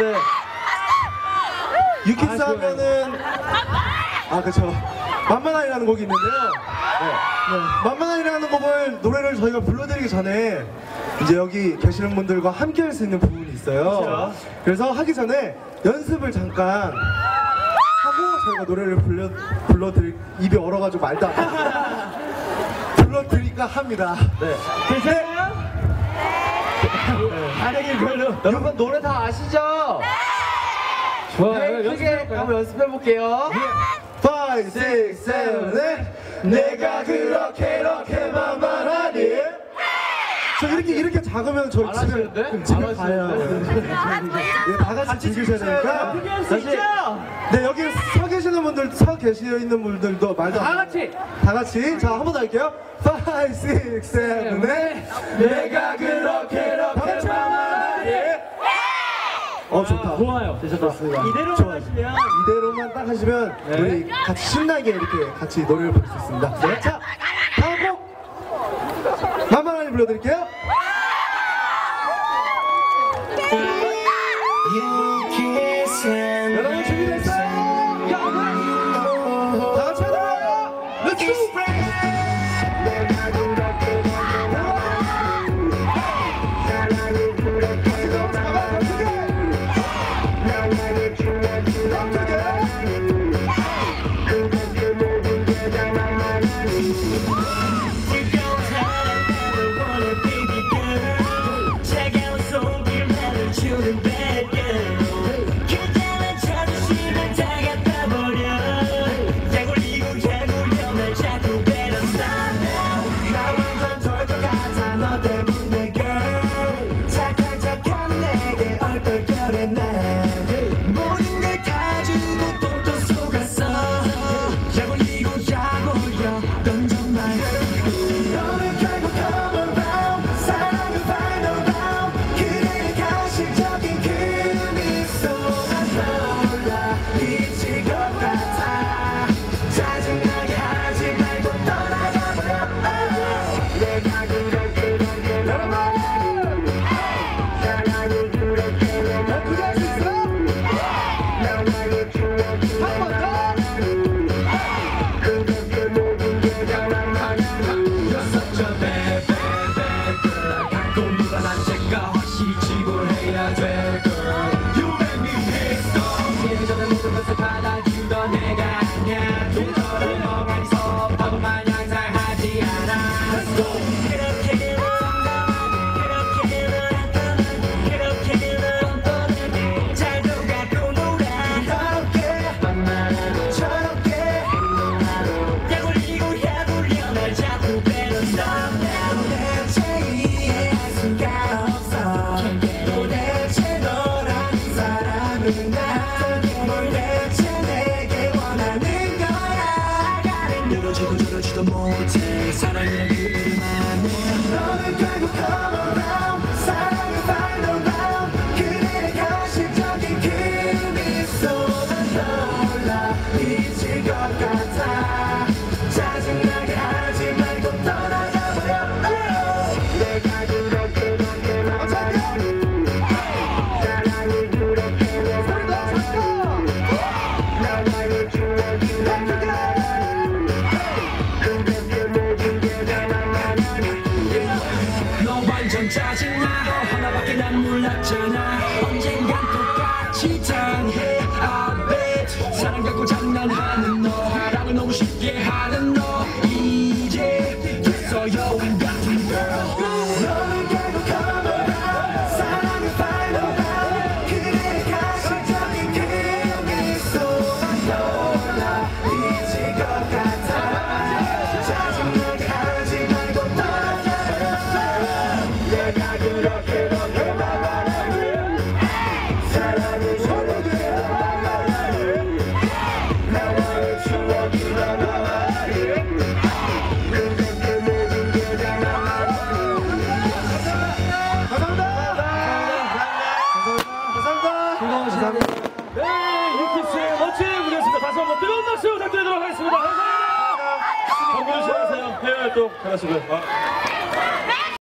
네. 유키스 하면은 아 그쵸 만만한이라는 곡이 있는데요. 네. 만만한이라는 곡을 노래를 저희가 불러드리기 전에 이제 여기 계시는 분들과 함께 할 수 있는 부분이 있어요. 그래서 하기 전에 연습을 잠깐 하고 저희가 노래를 불러 불러드릴 입이 얼어가지고 말도 안 돼. 불러드릴까 합니다. 네. 괜찮 반응이 별로. 여러분 노래 다 아시죠? 좋아요. 네, 크게 연습해볼까요? 한번 연습해 볼게요. 5, 6, 7, 8 내가 그렇게 이렇게 만만하니 저 이렇게 이렇게 작으면 저희 안 집에 하시는데? 집에 안 가야? 네, 다 같이 즐기셔야 되니까 있죠? 네 여기 서 계시는 분들 서 계시 있는 분들도 말도 안 다. 같이. 다 같이 자 한 번 더 할게요 5, 6, 7, 8 내가 좋아요. 좋습니다 이대로. 하시면 이대로만 딱 하시면 네. 우리 같이 신나게 이렇게 같이 노래를 부를 수 있습니다. 네. 자, 다음 곡 만만하게 불러드릴게요. 여 하 내게 원하는 거야. 늘어지고 저러지도 못해 사랑이란 그 당해 I bet 사랑 갖고 장난하는 활동 잘하시고요. 아.